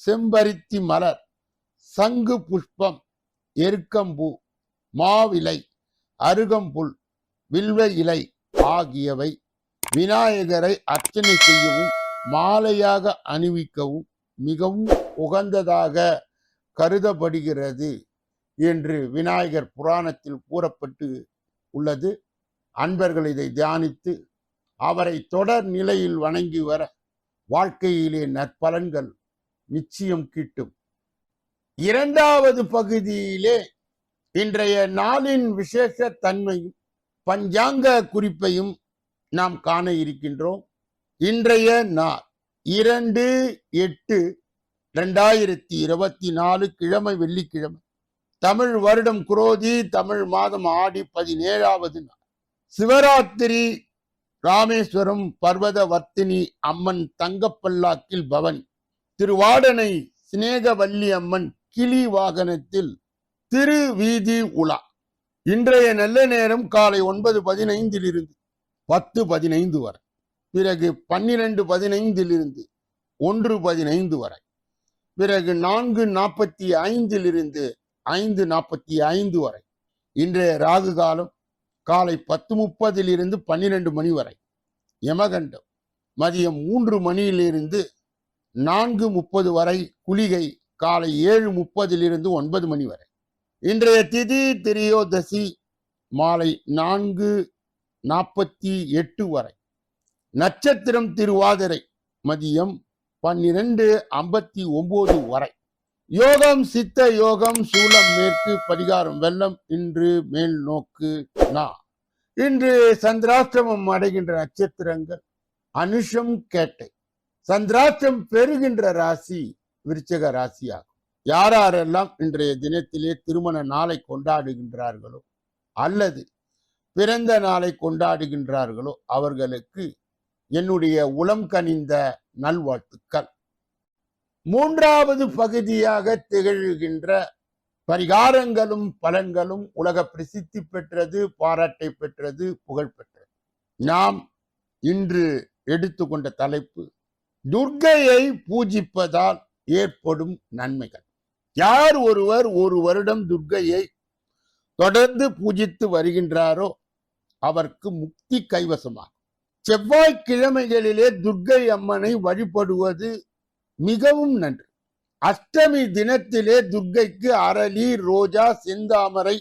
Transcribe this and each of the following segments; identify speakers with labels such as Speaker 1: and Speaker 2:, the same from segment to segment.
Speaker 1: செம்பருத்தி மலர் சங்கு புஷ்பம் எருக்கம்பூ மாவிலை அருகம்புல் வில்வ இலை ஆகியவை விநாயகரை அர்ச்சனை செய்யவும் மாலையாக அணிவிக்கவும் மிகவும் உகந்ததாக கருதப்படுகிறது என்று விநாயகர் புராணத்தில் கூறப்பட்டு உள்ளது. அன்பர்கள் இதை தியானித்து அவரை தொடர் நிலையில் வணங்கி வர வாழ்க்கையிலே நற்பலன்கள் நிச்சயம் கிட்டும். இரண்டாவது பகுதியிலே இன்றைய நாளின் விசேஷ தன்மையும் பஞ்சாங்க குறிப்பையும் நாம் காண இருக்கின்றோம். இன்றைய நாள் இரண்டு எட்டு ரெண்டாயிரத்தி இருபத்தி நாலு கிழமை வெள்ளிக்கிழமை. தமிழ் வருடம் குரோதி தமிழ் மாதம் ஆடி பதினேழாவது நாள். சிவராத்திரி ராமேஸ்வரம் பர்வத வர்த்தினி அம்மன் தங்கப்பல்லாக்கில் பவனி. திருவாடனை சிநேகவல்லி அம்மன் கிளி வாகனத்தில் திரு வீதி உலா. இன்றைய நல்ல நேரம் காலை ஒன்பது பதினைந்தில் இருந்து பத்து பதினைந்து வரை. பிறகு பன்னிரண்டு பதினைந்தில் இருந்து ஒன்று பதினைந்து வரை. பிறகு நான்கு நாற்பத்தி ஐந்தில் இருந்து ஐந்து நாற்பத்தி ஐந்து வரை. இன்றைய ராகு காலம் காலை பத்து முப்பதிலிருந்து பன்னிரெண்டு பன்னிரண்டு மணி வரை. யமகண்டம் மதியம் மூன்று மணியிலிருந்து நான்கு முப்பது வரை குளிகை காலை ஏழு முப்பதிலிருந்து ஒன்பது மணி வரை. இன்றைய திதி திரியோதசி மாலை நான்கு நாற்பத்தி எட்டு வரை. நட்சத்திரம் திருவாதிரை மதியம் பன்னிரண்டு ஐம்பத்தி ஒன்பது வரை. யோகம் சித்த யோகம் சூலம் மேற்கு பரிகாரம் வெள்ளம் இன்று மேல் நோக்கு நா. இன்று சந்திராஷ்டிரமம் அடைகின்ற நட்சத்திரங்கள் அனுஷம் கேட்டை. சந்திராஷ்டம் பெறுகின்ற ராசி விருச்சக ராசியாகும். யாரெல்லாம் இன்றைய தினத்திலே திருமண நாளை கொண்டாடுகின்றார்களோ அல்லது பிறந்த நாளை கொண்டாடுகின்றார்களோ அவர்களுக்கு என்னுடைய உளம் கனிந்த நல்வாழ்த்துக்கள். மூன்றாவது பகுதியாக திகழ்கின்ற பரிகாரங்களும் பலன்களும் உலக பிரசித்தி பெற்றது பாராட்டை பெற்றது புகழ் பெற்றது. நாம் இன்று எடுத்துக்கொண்ட தலைப்பு துர்கையை பூஜிப்பதால் ஏற்படும் நன்மைகள். யார் ஒருவர் ஒரு வருடம் துர்கையை தொடர்ந்து பூஜித்து வருகின்றாரோ அவருக்கு முக்தி கைவசமாகும். செவ்வாய்க்கிழமைகளிலே துர்க்கை அம்மனை வழிபடுவது மிகவும் நன்று. அஷ்டமி தினத்திலே துர்கைக்கு அரளி ரோஜா செந்தாமரை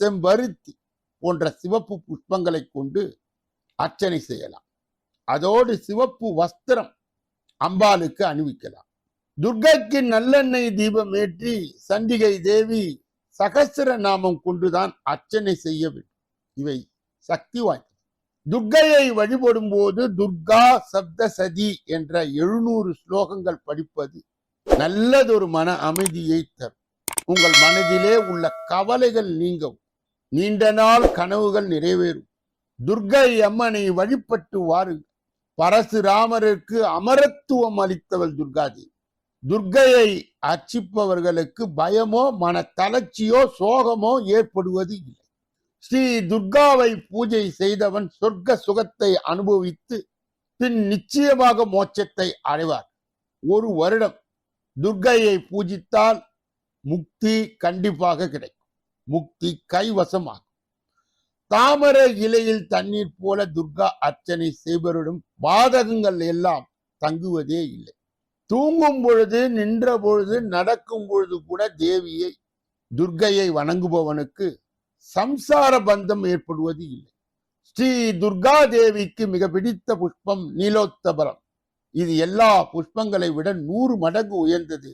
Speaker 1: செம்பருத்தி போன்ற சிவப்பு புஷ்பங்களை கொண்டு அர்ச்சனை செய்யலாம். அதோடு சிவப்பு வஸ்திரம் அம்பாளுக்கு அணிவிக்கலாம். துர்க்கைக்கு நல்லெண்ணெய் தீபம் ஏற்றி சண்டிகை தேவி சகசிர நாமம் கொண்டுதான் அர்ச்சனை செய்ய வேண்டும். இவை சக்தி வாய்ந்தது துர்க்கையை வழிபடும் போது துர்கா சப்த சதி என்ற எழுநூறு ஸ்லோகங்கள் படிப்பது நல்லதொரு மன அமைதியை தரும். உங்கள் மனதிலே உள்ள கவலைகள் நீங்கவும். நீண்ட நாள் கனவுகள் நிறைவேறும். துர்க்கை அம்மனை வழிபட்டு வாருங்கள். பரசுராமருக்கு அமரத்துவம் அளித்தவள் துர்காதி துர்கையை அர்ச்சிப்பவர்களுக்கு பயமோ மன தளர்ச்சியோ சோகமோ ஏற்படுவது இல்லை. ஸ்ரீ துர்காவை பூஜை செய்தவன் சொர்க்க சுகத்தை அனுபவித்து பின் நிச்சயமாக மோட்சத்தை அடைவார். ஒரு வருடம் துர்கையை பூஜித்தால் முக்தி கண்டிப்பாக கிடைக்கும். முக்தி கைவசமாகும். தாமரை இலையில் தண்ணீர் போல துர்கா அர்ச்சனை செய்பவரிடம் பாதகங்கள் எல்லாம் தங்குவதே இல்லை. தூங்கும் பொழுது நின்ற பொழுது நடக்கும் பொழுது கூட தேவியை துர்கையை வணங்குபவனுக்கு சம்சார பந்தம் ஏற்படுவது இல்லை. ஸ்ரீ துர்கா தேவிக்கு மிக பிடித்த புஷ்பம் நீலோத்தபரம். இது எல்லா புஷ்பங்களை விட நூறு மடங்கு உயர்ந்தது.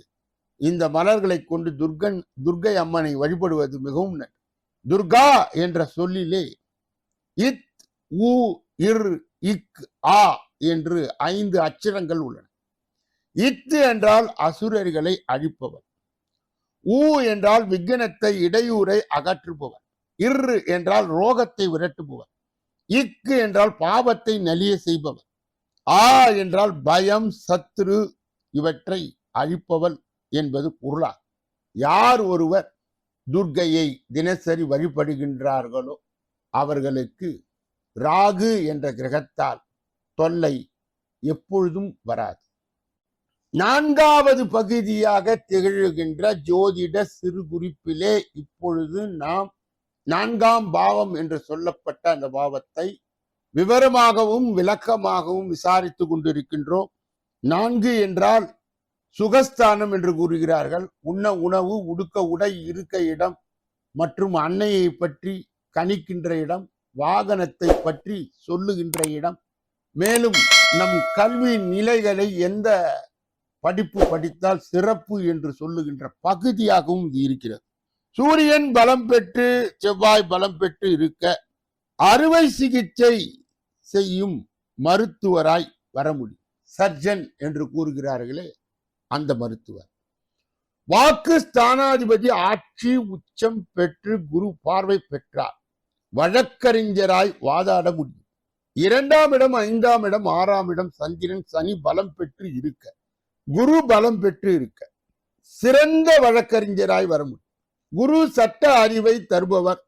Speaker 1: இந்த மலர்களை கொண்டு துர்கன் துர்க்கை அம்மனை வழிபடுவது மிகவும் நன்று. துர்கா என்ற சொல்லிலே இத் உ இர் இக் ஆ என்று ஐந்து அச்சரங்கள் உள்ளன. இத்து என்றால் அசுரர்களை அழிப்பவர். ஊ என்றால் விக்னத்தை இடையூரை அகற்றுபவர். இர் என்றால் ரோகத்தை விரட்டுபவர். இக்கு என்றால் பாவத்தை நலிய செய்பவர். ஆ என்றால் பயம் சத்ரு இவற்றை அழிப்பவள் என்பது பொருளா யார் ஒருவர் துர்கையை தினசரி வழிபடுகின்றார்களோ அவர்களுக்கு ராகு என்ற கிரகத்தால் தொல்லை எப்பொழுதும் வராது. நான்காவது பகுதியாக திகழ்கின்ற ஜோதிட சிறு குறிப்பிலே இப்பொழுது நாம் நான்காம் பாவம் என்று சொல்லப்பட்ட அந்த பாவத்தை விவரமாகவும் விளக்கமாகவும் விசாரித்து கொண்டிருக்கின்றோம். நான்கு என்றால் சுகஸ்தானம் என்று கூறுகிறார்கள். உண்ண உணவு உடுக்க உடை இருக்க இடம் மற்றும் அன்னையை பற்றி கணிக்கின்ற இடம் வாகனத்தை பற்றி சொல்லுகின்ற இடம். மேலும் நம் கல்வி நிலைகளை எந்த படிப்பு படித்தால் சிறப்பு என்று சொல்லுகின்ற பகுதியாகவும் இது இருக்கிறது. சூரியன் பலம் பெற்று செவ்வாய் பலம் பெற்று இருக்க அறுவை சிகிச்சை செய்யும் மருத்துவராய் வர முடியும். சர்ஜன் என்று கூறுகிறார்களே அந்த மருத்துவர். வாக்கு ஸ்தானாதிபதி ஆட்சி உச்சம் பெற்று குரு பார்வை பெற்றார். வழக்கறிஞராய் வாதாட முடியும். இரண்டாம் இடம் ஐந்தாம் இடம் ஆறாம் இடம் சந்திரன் சனி பலம் பெற்று இருக்க. குரு பலம் பெற்று இருக்க. சிறந்த வழக்கறிஞராய் வர முடியும். குரு சட்ட அறிவை தருபவர்.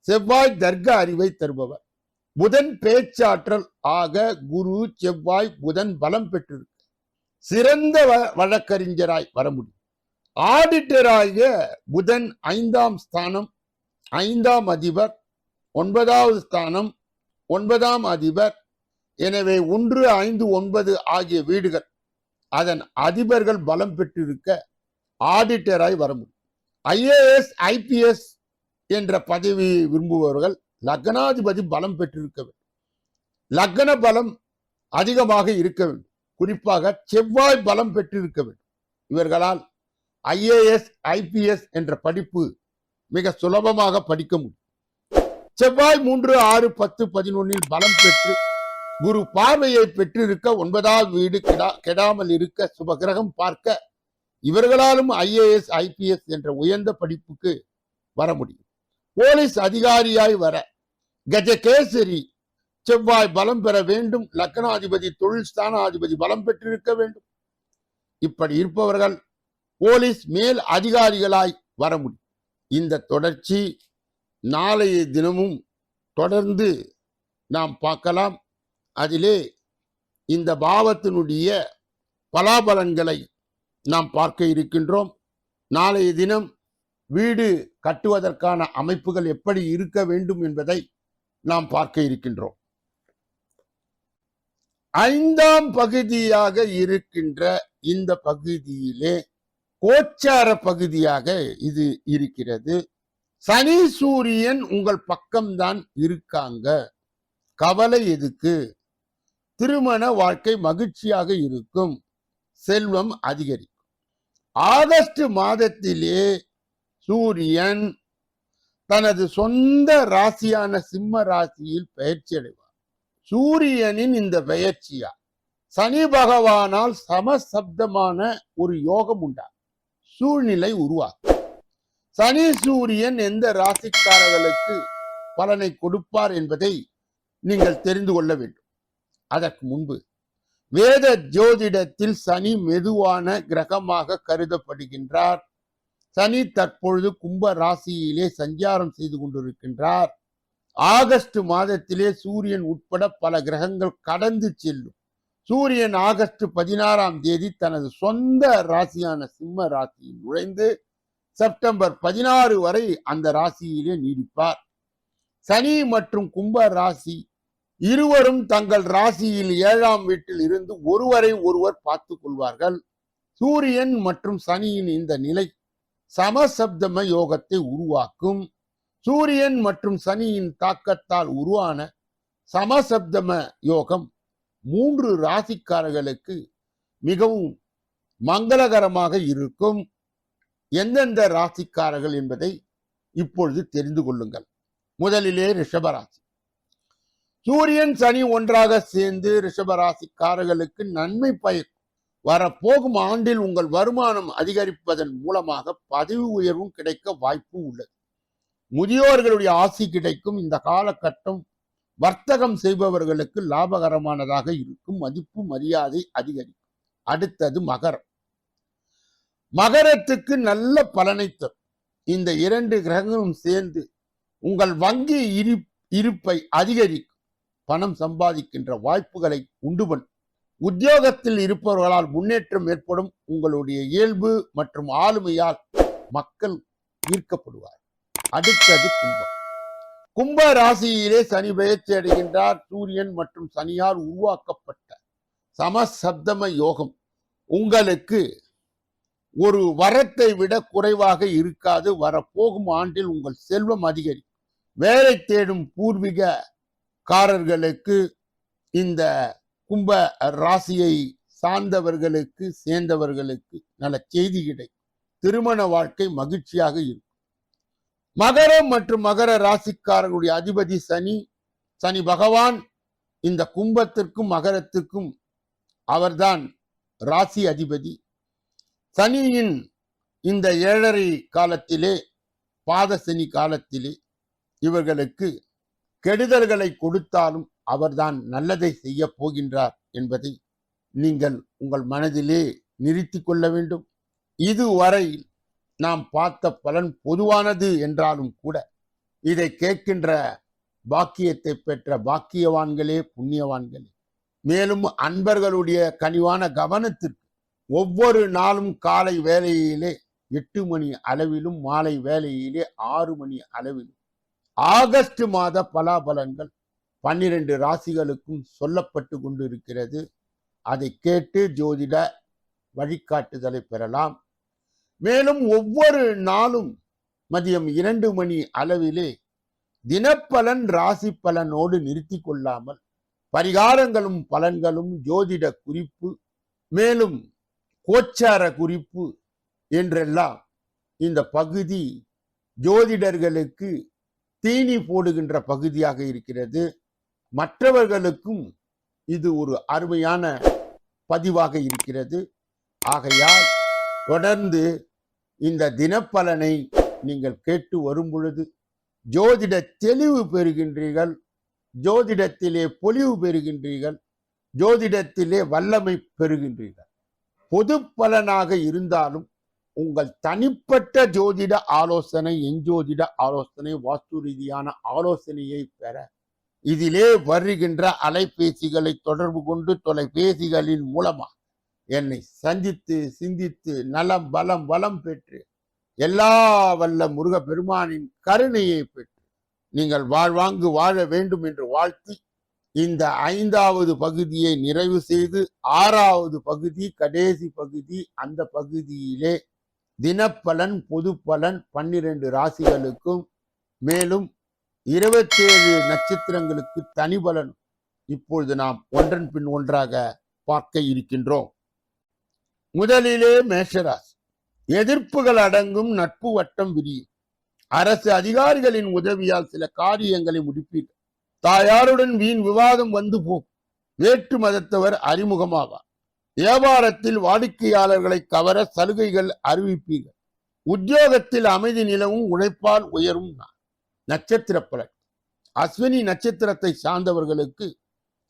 Speaker 1: செவ்வாய் தர்க்க அறிவை தருபவர். புதன் பேச்சாற்றல் ஆக குரு செவ்வாய் புதன் பலம் பெற்றிருக்க. சிறந்த வ- வழக்கறிஞராய் வர முடியும். ஆடிட்டராகிய புதன் ஐந்தாம் ஸ்தானம் ஐந்தாம் அதிபர் ஒன்பதாவது ஸ்தானம் ஒன்பதாம் அதிபர் எனவே ஒன்று ஐந்து ஒன்பது ஆகிய வீடுகள் அதன் அதிபர்கள் பலம் பெற்றிருக்க ஆடிட்டராய் வர முடியும். ஐஏஎஸ் ஐபிஎஸ் என்ற பதவி விரும்புபவர்கள் லக்னாதிபதி பலம் பெற்றிருக்க வேண்டும். லக்ன பலம் அதிகமாக இருக்க வேண்டும். குறிப்பாக செவ்வாய் பலம் பெற்றிருக்க வேண்டும். இவர்களால் ஐஏஎஸ் ஐபிஎஸ் என்ற படிப்பு மிக சுலபமாக படிக்க முடியும். செவ்வாய் மூன்று ஆறு பத்து பதினொன்னில் பலம் பெற்று குரு பார்வையை பெற்றிருக்க ஒன்பதாவது வீடு கெடா கெடாமல் இருக்க சுபகிரகம் பார்க்க இவர்களாலும் ஐஏஎஸ் ஐபிஎஸ் என்ற உயர்ந்த படிப்புக்கு வர முடியும். போலீஸ் அதிகாரியாய் வர கஜகேசரி செவ்வாய் பலம் பெற வேண்டும். லக்னாதிபதி தொழில் ஸ்தானாதிபதி பலம் பெற்றிருக்க வேண்டும். இப்படி இருப்பவர்கள் போலீஸ் மேல் அதிகாரிகளாய் வர முடியும். இந்த தொடர்ச்சி நாளைய தினமும் தொடர்ந்து நாம் பார்க்கலாம். அதிலே இந்த பாவத்தினுடைய பலாபலன்களை நாம் பார்க்க இருக்கின்றோம். நாளைய தினம் வீடு கட்டுவதற்கான அமைப்புகள் எப்படி இருக்க வேண்டும் என்பதை நாம் பார்க்க இருக்கின்றோம். ஐந்தாம் பகுதியாக இருக்கின்ற இந்த பகுதியிலே கோச்சார பகுதியாக இது இருக்கிறது. சனி சூரியன் உங்கள் பக்கம்தான் இருக்காங்க. கவலை எதுக்கு? திருமண வாழ்க்கை மகிழ்ச்சியாக இருக்கும். செல்வம் அதிகரிக்கும். ஆகஸ்ட் மாதத்திலே சூரியன் தனது சொந்த ராசியான சிம்ம ராசியில் பயிற்சி அடைவார். சூரியனின் இந்த பெயர்ச்சியா? சனி பகவானால் சமசப்தமான ஒரு யோகம் உண்டா? சூழ்நிலை உருவாகும் சனி சூரியன் எந்த ராசிக்காரர்களுக்கு பலனை கொடுப்பார் என்பதை நீங்கள் தெரிந்து கொள்ள வேண்டும். அதற்கு முன்பு வேத ஜோதிடத்தில் சனி மெதுவான கிரகமாக கருதப்படுகின்றார். சனி தற்பொழுது கும்ப ராசியிலே சஞ்சாரம் செய்து கொண்டிருக்கின்றார். ஆகஸ்ட் மாதத்திலே சூரியன் உட்பட பல கிரகங்கள் கடந்து செல்லும். சூரியன் ஆகஸ்ட் பதினாறாம் தேதி தனது சொந்த ராசியான சிம்ம ராசியில் நுழைந்து செப்டம்பர் பதினாறு வரை அந்த ராசியிலே நீடிப்பார். சனி மற்றும் கும்ப ராசி இருவரும் தங்கள் ராசியில் ஏழாம் வீட்டில் இருந்து ஒருவரை ஒருவர் பார்த்து கொள்வார்கள். சூரியன் மற்றும் சனியின் இந்த நிலை சமசப்தம யோகத்தை உருவாக்கும். சூரியன் மற்றும் சனியின் தாக்கத்தால் உருவான சமசப்தம யோகம் மூன்று ராசிக்காரர்களுக்கு மிகவும் மங்களகரமாக இருக்கும். எந்தெந்த ராசிக்காரர்கள் என்பதை இப்பொழுது தெரிந்து கொள்ளுங்கள். முதலிலே ரிஷபராசி. சூரியன் சனி ஒன்றாக சேர்ந்து ரிஷபராசிக்காரர்களுக்கு நன்மை பயக்கும் வரப்போகும் ஆண்டில் உங்கள் வருமானம் அதிகரிப்பதன் மூலமாக பதவி உயர்வும் கிடைக்க வாய்ப்பு உள்ளது. முதியோர்களுடைய ஆசி கிடைக்கும். இந்த காலகட்டம் வர்த்தகம் செய்பவர்களுக்கு லாபகரமானதாக இருக்கும். மதிப்பு மரியாதை அதிகரிக்கும். அடுத்தது மகரம். மகரத்துக்கு நல்ல பலனை தரும். இந்த இரண்டு கிரகங்களும் சேர்ந்து உங்கள் வங்கி இரு இருப்பை அதிகரிக்கும். பணம் சம்பாதிக்கின்ற வாய்ப்புகளை உண்டு பண்ணும். உத்தியோகத்தில் இருப்பவர்களால் முன்னேற்றம் ஏற்படும். உங்களுடைய இயல்பு மற்றும் ஆளுமையால் மக்கள் ஈர்க்கப்படுவார் அடுத்தது கும்பம். கும்ப ராசியிலே சனி பெயர்ச்சி அடைகின்றார். சூரியன் மற்றும் சனியால் உருவாக்கப்பட்ட சமசப்தம யோகம் உங்களுக்கு ஒரு வரத்தை விட குறைவாக இருக்காது. வரப்போகும் ஆண்டில் உங்கள் செல்வம் அதிகரிக்கும். வேலை தேடும் பூர்வீக காரர்களுக்கு இந்த கும்ப ராசியை சார்ந்தவர்களுக்கு சேர்ந்தவர்களுக்கு நல்ல செய்தி கிடைக்கும். திருமண வாழ்க்கை மகிழ்ச்சியாக இருக்கும். மகரம் மற்றும் மகர ராசிக்காரர்களுடைய அதிபதி சனி சனி பகவான் இந்த கும்பத்திற்கும் மகரத்திற்கும் அவர்தான் ராசி அதிபதி. சனியின் இந்த ஏழரை காலத்திலே பாத சனி காலத்திலே இவர்களுக்கு கெடுதல்களை கொடுத்தாலும் அவர்தான் நல்லதை செய்ய போகின்றார் என்பதை நீங்கள் உங்கள் மனதிலே நிறுத்தி கொள்ள வேண்டும். இதுவரை நாம் பார்த்த பலன் பொதுவானது என்றாலும் கூட இதை கேட்கின்ற பாக்கியத்தை பெற்ற பாக்கியவான்களே புண்ணியவான்களே. மேலும் அன்பர்களுடைய கனிவான கவனத்திற்கு ஒவ்வொரு நாளும் காலை வேலையிலே எட்டு மணி அளவிலும் மாலை வேலையிலே ஆறு மணி அளவிலும் ஆகஸ்ட் மாத பலாபலன்கள் பன்னிரண்டு ராசிகளுக்கும் சொல்லப்பட்டு கொண்டிருக்கிறது. அதை கேட்டு ஜோதிட வழிகாட்டுதலை பெறலாம். மேலும் ஒவ்வொரு நாளும் மதியம் இரண்டு மணி அளவிலே தினப்பலன் ராசி பலனோடு நிறுத்தி கொள்ளாமல் பரிகாரங்களும் பலன்களும் ஜோதிட குறிப்பு மேலும் கோச்சார குறிப்பு என்றெல்லாம் இந்த பகுதி ஜோதிடர்களுக்கு தீனி போடுகின்ற பகுதியாக இருக்கிறது. மற்றவர்களுக்கும் இது ஒரு அருமையான பதிவாக இருக்கிறது. ஆகையால் தொடர்ந்து இந்த தினப்பலனை நீங்கள் கேட்டு வரும் பொழுது ஜோதிட தெளிவு பெறுகின்றீர்கள். ஜோதிடத்திலே பொலிவு பெறுகின்றீர்கள். ஜோதிடத்திலே வல்லமை பெறுகின்றீர்கள். பொது பலனாக இருந்தாலும் உங்கள் தனிப்பட்ட ஜோதிட ஆலோசனை எஞ்சோதிட ஆலோசனை வாஸ்து ரீதியான ஆலோசனையை பெற இதிலே வருகின்ற அலைபேசிகளை தொடர்பு கொண்டு தொலைபேசிகளின் மூலமாக என்னை சந்தித்து சிந்தித்து நலம் பலம் வளம் பெற்று எல்லா வல்ல முருக பெருமானின் கருணையை பெற்று நீங்கள் வாழ்வாங்கு வாழ வேண்டும் என்று வாழ்த்தி இந்த ஐந்தாவது பகுதியை நிறைவு செய்து ஆறாவது பகுதி கடைசி பகுதி அந்த பகுதியிலே தினப்பலன் பொது பலன் பன்னிரண்டு ராசிகளுக்கும் மேலும் இருபத்தேழு நட்சத்திரங்களுக்கு தனி பலன் இப்பொழுது நாம் ஒன்றன் பின் ஒன்றாக பார்க்க இருக்கின்றோம். முதலிலே மேஷராசி. எதிர்ப்புகள் அடங்கும் நட்பு வட்டம் விரியும். அரசு அதிகாரிகளின் உதவியால் சில காரியங்களை முடிப்பீர்கள். தாயாருடன் வீண் விவாதம் வந்து போகும். வேற்று மதத்தவர் அறிமுகமாவார். வியாபாரத்தில் வாடிக்கையாளர்களை கவர சலுகைகள் அறிவிப்பீர்கள். உத்தியோகத்தில் அமைதி நிலவும் உழைப்பால் உயரும் நான் நட்சத்திர பலன். அஸ்வினி நட்சத்திரத்தை சார்ந்தவர்களுக்கு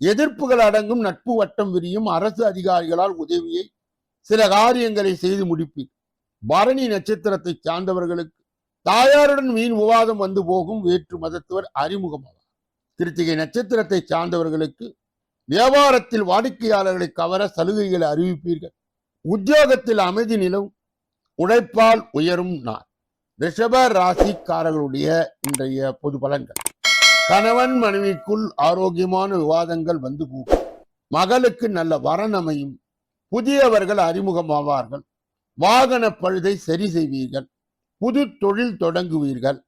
Speaker 1: எதிர்ப்புகள் அடங்கும் நட்பு வட்டம் விரியும் அரசு அதிகாரிகளால் உதவியை சில காரியங்களை செய்து முடிப்பீர். பரணி நட்சத்திரத்தை சார்ந்தவர்களுக்கு தாயாருடன் வீண் விவாதம் வந்து போகும் வேற்று மதத்தவர் அறிமுகமாவார். கிருத்திகை நட்சத்திரத்தை சார்ந்தவர்களுக்கு வியாபாரத்தில் வாடிக்கையாளர்களை கவர சலுகைகளை அறிவிப்பீர்கள். உத்தியோகத்தில் அமைதி நிலவும் உழைப்பால் உயரும் நாள். ரிஷப ராசிக்காரர்களுடைய இன்றைய பொது பலன்கள். கணவன் மனைவிக்குள் ஆரோக்கியமான விவாதங்கள் வந்து போகும். மகளுக்கு நல்ல வரன் அமையும். புதியவர்கள் அறிமுகமாவார்கள். வாகன பழுதை சரி செய்வீர்கள். புது தொழில் தொடங்குவீர்கள்.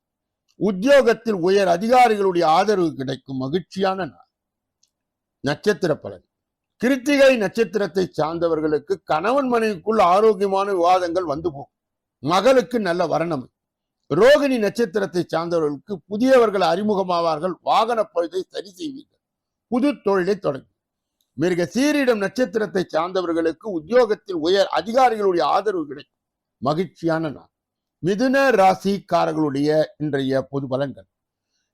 Speaker 1: உத்தியோகத்தில் உயர் அதிகாரிகளுடைய ஆதரவு கிடைக்கும். மகிழ்ச்சியான நாள். நட்சத்திர பலன். கிருத்திகை நட்சத்திரத்தை சார்ந்தவர்களுக்கு கணவன் மனைவிக்குள் ஆரோக்கியமான விவாதங்கள் வந்து போகும். மகளுக்கு நல்ல வரணம். ரோகிணி நட்சத்திரத்தை சார்ந்தவர்களுக்கு புதியவர்கள் அறிமுகமாவார்கள். வாகன பழுதை சரி செய்வீர்கள். புது தொழிலை தொடங்கும் மிருக சீரிடம் நட்சத்திரத்தை சார்ந்தவர்களுக்கு உத்தியோகத்தில் உயர் அதிகாரிகளுடைய ஆதரவு கிடைக்கும். மகிழ்ச்சியான நாள். மிதுன ராசிக்காரர்களுடைய இன்றைய பொது பலன்கள்.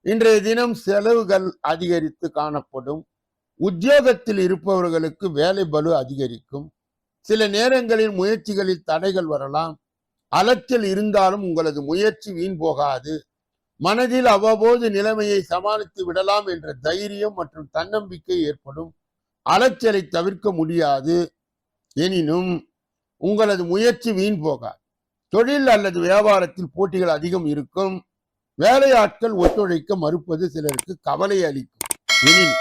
Speaker 1: இன்றைய தினம் செலவுகள் அதிகரித்து காணப்படும். உத்தியோகத்தில் இருப்பவர்களுக்கு வேலை பலு அதிகரிக்கும். சில நேரங்களில் முயற்சிகளில் தடைகள் வரலாம். அலைச்சல் இருந்தாலும் உங்களது முயற்சி வீண் போகாது. மனதில் அவ்வப்போது நிலைமையை சமாளித்து விடலாம் என்ற தைரியம் மற்றும் தன்னம்பிக்கை ஏற்படும். அலைச்சலை தவிர்க்க முடியாது. எனினும் உங்களது முயற்சி வீண் போகாது. தொழில் அல்லது வியாபாரத்தில் போட்டிகள் அதிகம் இருக்கும். வேலையாட்கள் ஒத்துழைக்க மறுப்பது சிலருக்கு கவலை அளிக்கும். எனினும்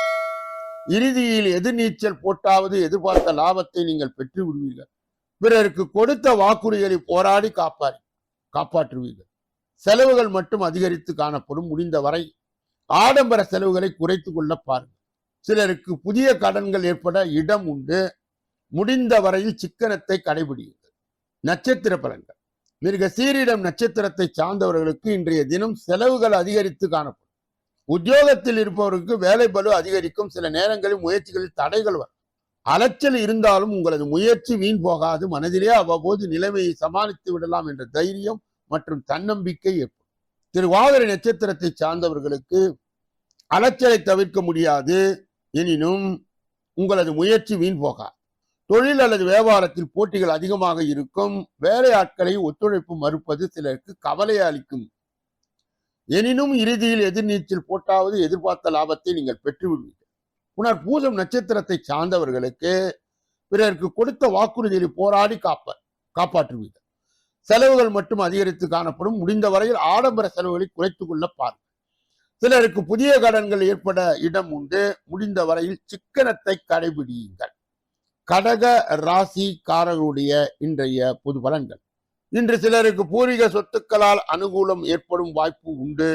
Speaker 1: இறுதியில் எதிர்நீச்சல் போட்டாவது எதிர்பார்த்த லாபத்தை நீங்கள் பெற்று விடுவீர்கள் பிறருக்கு கொடுத்த வாக்குறுதிகளை போராடி காப்பாறி காப்பாற்றுவீர்கள். செலவுகள் மட்டும் அதிகரித்து காணப்படும். முடிந்தவரை ஆடம்பர செலவுகளை குறைத்து கொள்ள பாருங்கள். சிலருக்கு புதிய கடன்கள் ஏற்பட இடம் உண்டு. முடிந்த வரையில் சிக்கனத்தை கடைபிடியுங்கள். நட்சத்திர பலன்கள். மிருக சீரிடம் நட்சத்திரத்தை சார்ந்தவர்களுக்கு இன்றைய தினம் செலவுகள் அதிகரித்து காணப்படும். உத்தியோகத்தில் இருப்பவருக்கு வேலை பலு அதிகரிக்கும். சில நேரங்களில் முயற்சிகளில் தடைகள் வரும். அலைச்சல் இருந்தாலும் உங்களது முயற்சி வீண் போகாது. மனதிலே அவ்வப்போது நிலைமையை சமாளித்து விடலாம் என்ற தைரியம் மற்றும் தன்னம்பிக்கை ஏற்படும். திருவாதிரை நட்சத்திரத்தை சார்ந்தவர்களுக்கு அலைச்சலை தவிர்க்க முடியாது. எனினும் உங்களது முயற்சி வீண் போகா தொழில் அல்லது வியாபாரத்தில் போட்டிகள் அதிகமாக இருக்கும். வேலை ஆட்களை ஒத்துழைப்பு மறுப்பது சிலருக்கு கவலையை அளிக்கும். எனினும் இறுதியில் எதிர்நீச்சல் போட்டாவது எதிர்பார்த்த லாபத்தை நீங்கள் பெற்று விடுவீர்கள் புனர் பூஜம் நட்சத்திரத்தை சார்ந்தவர்களுக்கு பிறருக்கு கொடுத்த வாக்குறுதியை போராடி காப்ப காப்பாற்றுவீர்கள். செலவுகள் மட்டும் அதிகரித்து காணப்படும். முடிந்த வரையில் ஆடம்பர செலவுகளை குறைத்துக் கொள்ள பாருங்கள். சிலருக்கு புதிய கடன்கள் ஏற்பட இடம் உண்டு. முடிந்த வரையில் சிக்கனத்தை கடைபிடியுங்கள். கடக ராசிக்காரர்களுடைய இன்றைய பொது பலன்கள். இன்று சிலருக்கு பூர்வீக சொத்துக்களால் அனுகூலம் ஏற்படும் வாய்ப்பு உண்டு.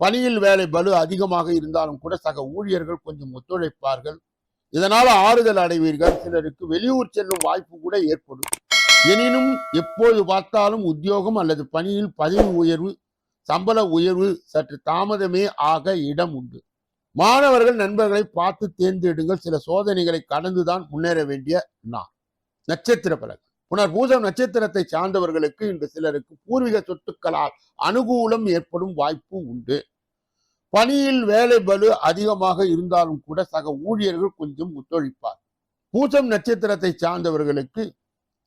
Speaker 1: பணியில் வேலை பலு அதிகமாக இருந்தாலும் கூட சக ஊழியர்கள் கொஞ்சம் ஒத்துழைப்பார்கள். இதனால் ஆறுதல் அடைவீர்கள். சிலருக்கு வெளியூர் செல்லும் வாய்ப்பு கூட ஏற்படும். எனினும் எப்போது பார்த்தாலும் உத்தியோகம் அல்லது பணியில் பதவி உயர்வு சம்பள உயர்வு சற்று தாமதமே ஆக இடம் உண்டு. மாணவர்கள் நண்பர்களை பார்த்து தேர்ந்தெடுங்கள். சில சோதனைகளை கடந்துதான் முன்னேற வேண்டிய நான் நட்சத்திர பலன். புனர் பூசம் நட்சத்திரத்தை சார்ந்தவர்களுக்கு இன்று சிலருக்கு பூர்வீக சொத்துக்களால் அனுகூலம் ஏற்படும் வாய்ப்பு உண்டு. பணியில் வேலை பலு அதிகமாக இருந்தாலும் கூட சக ஊழியர்கள் கொஞ்சம் ஒத்துழைப்பார். பூசம் நட்சத்திரத்தை சார்ந்தவர்களுக்கு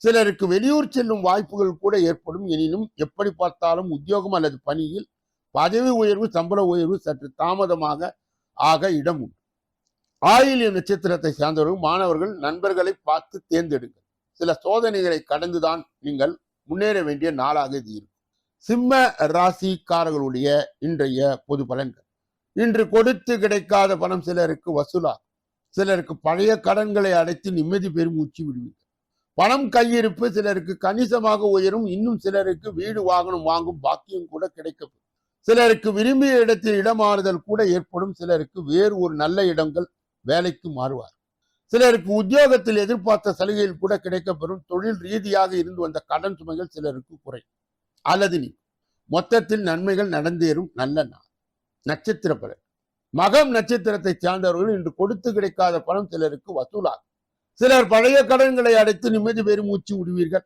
Speaker 1: சிலருக்கு வெளியூர் செல்லும் வாய்ப்புகள் கூட ஏற்படும். எனினும் எப்படி பார்த்தாலும் உத்தியோகம் அல்லது பணியில் பதவி உயர்வு சம்பள உயர்வு சற்று தாமதமாக ஆக இடம் உண்டு. ஆயிலிய நட்சத்திரத்தை சார்ந்தவர்கள் மாணவர்கள் நண்பர்களை பார்த்து தேர்ந்தெடுங்கள். சில சோதனைகளை கடந்துதான் நீங்கள் முன்னேற வேண்டிய நாளாக இது இருக்கும். சிம்ம ராசிக்காரர்களுடைய இன்றைய பொது பலன்கள். இன்று கொடுத்து கிடைக்காத பணம் சிலருக்கு வசூலாகும். சிலருக்கு பழைய கடன்களை அடைத்து நிம்மதி பெருமூச்சு விடுவீர்கள். பணம் கையிருப்பு சிலருக்கு கணிசமாக உயரும். இன்னும் சிலருக்கு வீடு வாகனம் வாங்கும் பாக்கியம் கூட கிடைக்கப்படும் சிலருக்கு விரும்பிய இடத்தில் இடமாறுதல் கூட ஏற்படும். சிலருக்கு வேறு ஒரு நல்ல இடங்கள் வேலைக்கு மாறுவார். சிலருக்கு உத்தியோகத்தில் எதிர்பார்த்த சலுகையில் கூட கிடைக்கப்பெறும் தொழில் ரீதியாக இருந்து வந்த கடன் சுமைகள் சிலருக்கு குறை அல்லது நீ மொத்தத்தில் நன்மைகள் நடந்தேறும். நல்ல நாள். நட்சத்திர பலன். மகம் நட்சத்திரத்தை சார்ந்தவர்கள் இன்று கொடுத்து கிடைக்காத பணம் சிலருக்கு வசூலாகும். சிலர் பழைய கடன்களை அடைத்து நிம்மதி பெரும் மூச்சு விடுவீர்கள்.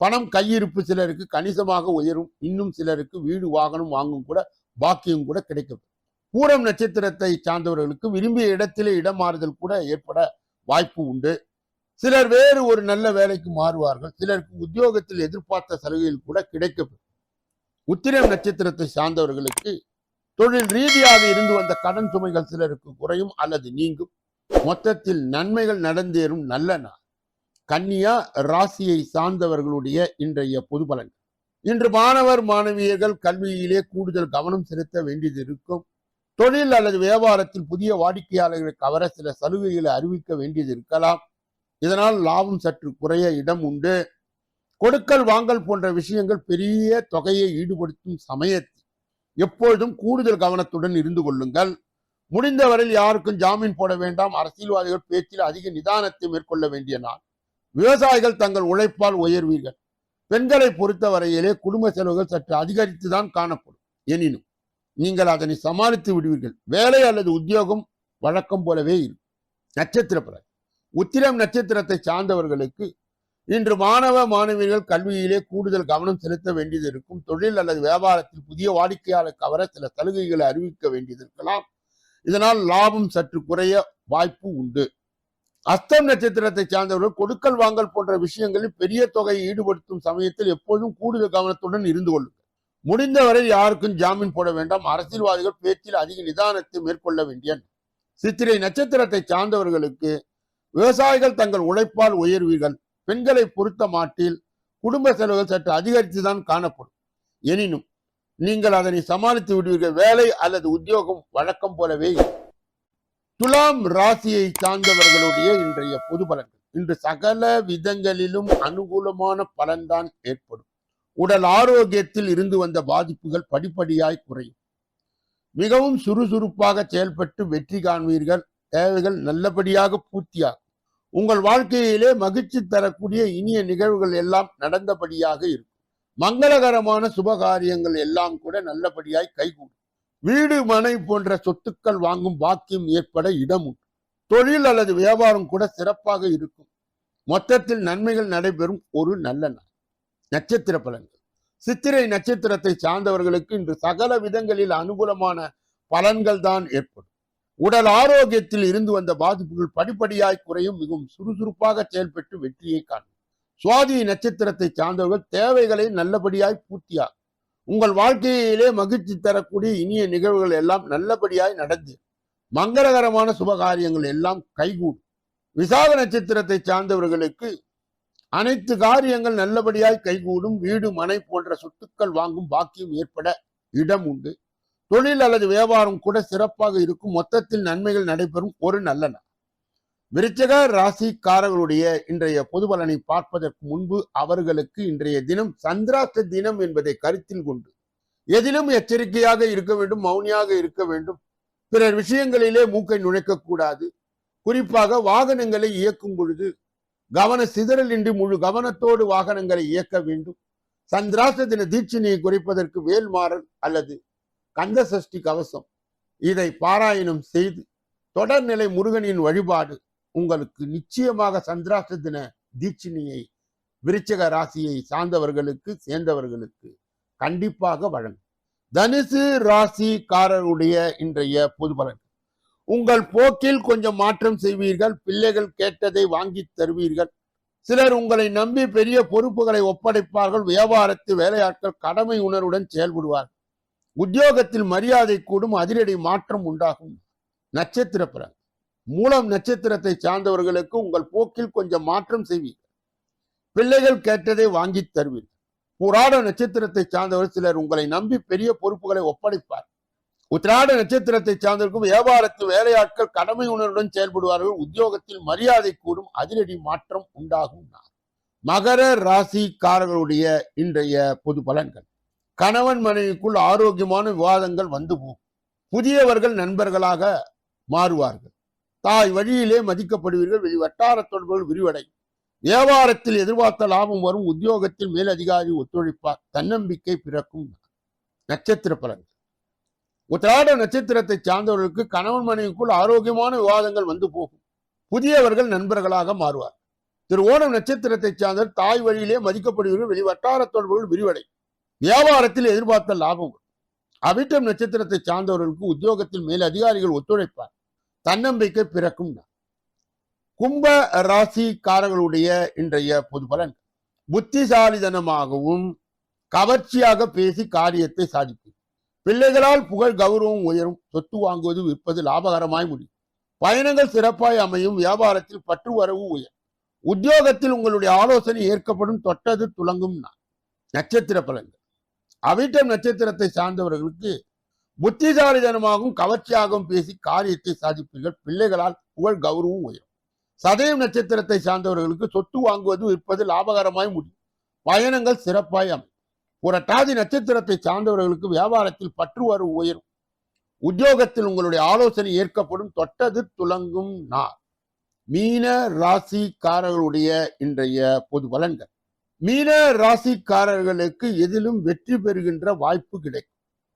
Speaker 1: பணம் கையிருப்பு சிலருக்கு கணிசமாக உயரும். இன்னும் சிலருக்கு வீடு வாகனம் வாங்கும் கூட பாக்கியம் கூட கிடைக்கும். பூரம் நட்சத்திரத்தை சார்ந்தவர்களுக்கு விரும்பிய இடத்திலே இடம் மாறுதல் கூட ஏற்பட வாய்ப்பு உண்டு. சிலர் வேறு ஒரு நல்ல வேலைக்கு மாறுவார்கள். சிலருக்கு உத்தியோகத்தில் எதிர்பார்த்த சலுகையில் கூட கிடைக்கப்படும் உத்திரம் நட்சத்திரத்தை சார்ந்தவர்களுக்கு தொழில் ரீதியாக இருந்து வந்த கடன் சுமைகள் சிலருக்கு குறையும் அல்லது நீங்கும். மொத்தத்தில் நன்மைகள் நடந்தேறும் நல்ல நாள். கன்னியா ராசியை சார்ந்தவர்களுடைய இன்றைய பொது பலன்கள். இன்று மாணவர் மாணவியர்கள் கல்வியிலே கூடுதல் கவனம் செலுத்த வேண்டியது இருக்கும். தொழில் அல்லது வியாபாரத்தில் புதிய வாடிக்கையாளர்களை கவர சில சலுகைகளை அறிவிக்க வேண்டியது இருக்கலாம். இதனால் லாபம் சற்று குறைய இடம் உண்டு. கொடுக்கல் வாங்கல் போன்ற விஷயங்கள் பெரிய தொகையை ஈடுபடுத்தும் சமயத்தில் எப்பொழுதும் கூடுதல் கவனத்துடன் இருந்து கொள்ளுங்கள். முடிந்தவரையில் யாருக்கும் ஜாமீன் போட வேண்டாம். அரசியல்வாதிகள் பேச்சில் அதிக நிதானத்தை மேற்கொள்ள வேண்டிய நாள். விவசாயிகள் தங்கள் உழைப்பால் உயர்வீர்கள். பெண்களை பொறுத்தவரையிலே குடும்ப செலவுகள் சற்று அதிகரித்துதான் காணப்படும். எனினும் நீங்கள் அதனை சமாளித்து விடுவீர்கள். வேலை அல்லது உத்தியோகம் வழக்கம் போலவே இருக்கும் நட்சத்திர பிறகு உத்திரம் நட்சத்திரத்தை சார்ந்தவர்களுக்கு இன்று மாணவ மாணவியர்கள் கல்வியிலே கூடுதல் கவனம் செலுத்த வேண்டியது இருக்கும். தொழில் அல்லது வியாபாரத்தில் புதிய வாடிக்கையாளர் கவர சில சலுகைகளை அறிவிக்க வேண்டியது இருக்கலாம். இதனால் லாபம் சற்று குறைய வாய்ப்பு உண்டு. அஸ்தம் நட்சத்திரத்தை சார்ந்தவர்கள் கொடுக்கல் வாங்கல் போன்ற விஷயங்களில் பெரிய தொகையை ஈடுபடுத்தும் சமயத்தில் எப்போதும் கூடுதல் கவனத்துடன் இருந்து கொள்ளுங்கள். முடிந்தவரை யாருக்கும் ஜாமீன் போட வேண்டாம். அரசியல்வாதிகள் பேச்சில் அதிக நிதானத்தை மேற்கொள்ள வேண்டிய சித்திரை நட்சத்திரத்தை சார்ந்தவர்களுக்கு விவசாயிகள் தங்கள் உழைப்பால் உயர்வீர்கள். பெண்களை பொறுத்த மாட்டில் குடும்ப செலவுகள் சற்று அதிகரித்துதான் காணப்படும். எனினும் நீங்கள் அதனை சமாளித்து விடுவீர்கள். வேலை அல்லது உத்தியோகம் வழக்கம் போலவே இருக்கும். துலாம் ராசியை சார்ந்தவர்களுடைய இன்றைய பொது பலன்கள். இன்று சகல விதங்களிலும் அனுகூலமான பலன்தான் ஏற்படும். உடல் ஆரோக்கியத்தில் இருந்து வந்த பாதிப்புகள் படிப்படியாய் குறையும். மிகவும் சுறுசுறுப்பாக செயல்பட்டு வெற்றி காண்பீர்கள். தேவைகள் நல்லபடியாக பூர்த்தியாகும். உங்கள் வாழ்க்கையிலே மகிழ்ச்சி தரக்கூடிய இனிய நிகழ்வுகள் எல்லாம் நடந்தபடியாக இருக்கும். மங்களகரமான சுபகாரியங்கள் எல்லாம் கூட நல்லபடியாய் கைகூடும். வீடு மனை போன்ற சொத்துக்கள் வாங்கும் பாக்கியம் ஏற்பட இடம் உண்டு. தொழில் அல்லது வியாபாரம் கூட சிறப்பாக இருக்கும். மொத்தத்தில் நன்மைகள் நடைபெறும் ஒரு நல்ல நாள். நட்சத்திர பலன்கள். சித்திரை நட்சத்திரத்தை சார்ந்தவர்களுக்கு இன்று சகல விதங்களில் அனுகூலமான பலன்கள் தான் ஏற்படும். உடல் ஆரோக்கியத்தில் இருந்து வந்த பாதிப்புகள் படிப்படியாய் குறையும் மிகவும் சுறுசுறுப்பாக செயல்பட்டு வெற்றியை காணும். சுவாதி நட்சத்திரத்தை சார்ந்தவர்கள் தேவைகளை நல்லபடியாய் பூர்த்தியாகும் உங்கள் வாழ்க்கையிலே மகிழ்ச்சி தரக்கூடிய இனிய நிகழ்வுகள் எல்லாம் நல்லபடியாய் நடந்து மங்களகரமான சுபகாரியங்கள் எல்லாம் கைகூடும். விசாக நட்சத்திரத்தை சார்ந்தவர்களுக்கு அனைத்து காரியங்கள் நல்லபடியாய் கைகூடும். வீடு மனை போன்ற சொத்துக்கள் வாங்கும் பாக்கியம் ஏற்பட இடம் உண்டு. தொழில் அல்லது வியாபாரம் கூட சிறப்பாக இருக்கும். மொத்தத்தில் நன்மைகள் நடைபெறும். ஒரு நல்ல நாள். விருச்சக ராசிக்காரர்களுடைய இன்றைய பொது பலனை பார்ப்பதற்கு முன்பு அவர்களுக்கு இன்றைய தினம் சந்திராஷ்ட தினம் என்பதை கருத்தில் கொண்டு எதிலும் எச்சரிக்கையாக இருக்க வேண்டும் மௌனியாக இருக்க வேண்டும். பிறர் விஷயங்களிலே மூக்கை நுழைக்கக்கூடாது. குறிப்பாக வாகனங்களை இயக்கும் பொழுது கவன சிதறலின்றி முழு கவனத்தோடு வாகனங்களை இயக்க வேண்டும். சந்திராஷ்ட தின தீட்சணையை குறைப்பதற்கு வேல்மாறல் அல்லது கந்த சஷ்டி கவசம். இதை பாராயணம் செய்து தொடர்நிலை முருகனின் வழிபாடு உங்களுக்கு நிச்சயமாக சந்திராஷ்ட தின தீட்சிணியை விருச்சக ராசியை சார்ந்தவர்களுக்கு சேர்ந்தவர்களுக்கு கண்டிப்பாக வழங்கும். தனுசு ராசிக்காரருடைய இன்றைய பொது பலன். உங்கள் போக்கில் கொஞ்சம் மாற்றம் செய்வீர்கள் பிள்ளைகள் கேட்டதை வாங்கி தருவீர்கள். சிலர் உங்களை நம்பி பெரிய பொறுப்புகளை ஒப்படைப்பார்கள் வியாபாரத்து வேலையாட்கள் கடமை உணர்வுடன் செயல்படுவார்கள் உத்தியோகத்தில் மரியாதை கூடும் அதிரடி மாற்றம் உண்டாகும். நட்சத்திர பிறகு மூலம் நட்சத்திரத்தை சார்ந்தவர்களுக்கு உங்கள் போக்கில் கொஞ்சம் மாற்றம் செய்வீர்கள். பிள்ளைகள் கேட்டதை வாங்கி தருவீர்கள். புராட நட்சத்திரத்தை சார்ந்தவர் சிலர் உங்களை நம்பி பெரிய பொறுப்புகளை ஒப்படைப்பார். உத்திராட நட்சத்திரத்தை சார்ந்திருக்கும் வியாபாரத்து வேலையாட்கள் கடமை உணர்வுடன் செயல்படுவார்கள். உத்தியோகத்தில் மரியாதை கூடும் அதிரடி மாற்றம் உண்டாகும் மகர ராசிக்காரர்களுடைய இன்றைய பொது பலன்கள். கணவன் மனைவிக்குள் ஆரோக்கியமான விவாதங்கள் வந்து போகும். புதியவர்கள் நண்பர்களாக மாறுவார்கள். தாய் வழியிலே மதிக்கப்படுவீர்கள். வெளி வட்டார தொடர்புகள் விரிவடை வியாபாரத்தில் எதிர்பார்த்த லாபம் வரும். உத்தியோகத்தில் மேலதிகாரி ஒத்துழைப்பார். தன்னம்பிக்கை பிறக்கும். நட்சத்திர பலன்கள். உத்திராட நட்சத்திரத்தை சார்ந்தவர்களுக்கு கணவன் மனைவிக்குள் ஆரோக்கியமான விவாதங்கள் வந்து போகும். புதியவர்கள் நண்பர்களாக மாறுவார். திரு ஓணம் நட்சத்திரத்தை சார்ந்த தாய் வழியிலே மதிக்கப்படுவீர்கள். வெளி வட்டார தொடர்புகள் விரிவடை வியாபாரத்தில் எதிர்பார்த்த லாபம் வரும். அவிட்டம் நட்சத்திரத்தை சார்ந்தவர்களுக்கு உத்தியோகத்தில் மேல் அதிகாரிகள் ஒத்துழைப்பார். தன்னம்பிக்கை பிறக்கும் கும்ப ராசிக்காரர்களுடைய இன்றைய பொது பலன் புத்திசாலிதனமாகவும் கவர்ச்சியாக பேசி காரியத்தை சாதிக்கும் பிள்ளைகளால் புகழ் கௌரவம் உயரும் சொத்து வாங்குவது விற்பது லாபகரமாய் முடியும். பயணங்கள் சிறப்பாய் அமையும் வியாபாரத்தில் பற்று வரவு உயரும் உத்தியோகத்தில் உங்களுடைய ஆலோசனை ஏற்கப்படும் தொட்டது துலங்கும் நான் நட்சத்திர பலன்கள். அவிட்டம் நட்சத்திரத்தை சார்ந்தவர்களுக்கு புத்திசாலிதனமாகவும் கவர்ச்சியாகவும் பேசி காரியத்தை சாதிப்பீர்கள். பிள்ளைகளால் புகழ் கௌரவம் உயரும். சதயம் நட்சத்திரத்தை சார்ந்தவர்களுக்கு சொத்து வாங்குவது விற்பது லாபகரமாய் முடியும். பயணங்கள் சிறப்பாய் அமையும். புரட்டாதி நட்சத்திரத்தை சார்ந்தவர்களுக்கு வியாபாரத்தில் பற்றுவரவு உயரும். உத்தியோகத்தில் உங்களுடைய ஆலோசனை ஏற்கப்படும். தொட்டது துலங்கும் நார் மீன ராசிக்காரர்களுடைய இன்றைய பொது பலன்கள். மீன ராசிக்காரர்களுக்கு எதிலும் வெற்றி பெறுகின்ற வாய்ப்பு கிடைக்கும்.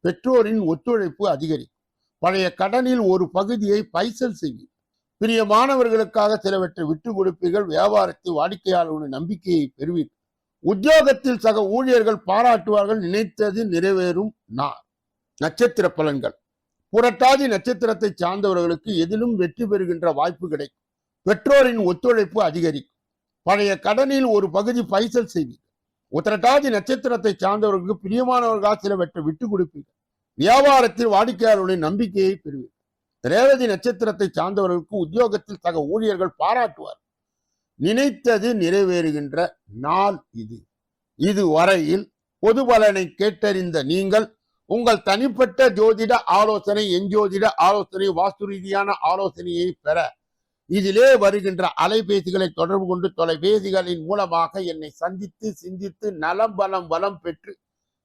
Speaker 1: பெற்றோரின் ஒத்துழைப்பு அதிகரிக்கும். பழைய கடனில் ஒரு பகுதியை பைசல் செய்வீர். பிரியமானவர்களுக்காக சிலவற்றை விட்டு கொடுப்பீர்கள். வியாபாரத்தை வாடிக்கையாளர்களுடைய நம்பிக்கையை பெறுவீர்கள் உத்தியோகத்தில் சக ஊழியர்கள் பாராட்டுவார்கள். நினைத்தது நிறைவேறும் நாள். நட்சத்திர பலன்கள். புரட்டாதி நட்சத்திரத்தை சார்ந்தவர்களுக்கு எதிலும் வெற்றி பெறுகின்ற வாய்ப்பு கிடைக்கும். பெற்றோரின் ஒத்துழைப்பு அதிகரிக்கும். பழைய கடனில் ஒரு பகுதி பைசல் செய்வீர்கள் உத்திரட்டாதி நட்சத்திரத்தை சார்ந்தவர்களுக்கு பிரியமானவர்களாக சிலவற்றை விட்டு கொடுப்பீர்கள். வியாபாரத்தில் வாடிக்கையாளர்களின் நம்பிக்கையை பெறுவீர்கள். ரேவதி நட்சத்திரத்தை சார்ந்தவர்களுக்கு உத்தியோகத்தில் சக ஊழியர்கள் பாராட்டுவார். நினைத்தது நிறைவேறுகின்ற நாள் இது. இதுவரையில் பொது பலனை கேட்டறிந்த நீங்கள் உங்கள் தனிப்பட்ட ஜோதிட ஆலோசனை எஞ்சோதிட ஆலோசனை வாஸ்து ரீதியான ஆலோசனையை பெற இதிலே வருகின்ற அலைபேசிகளை தொடர்பு கொண்டு தொலைபேசிகளின் மூலமாக என்னை சந்தித்து சிந்தித்து நலம் பலம் வளம் பெற்று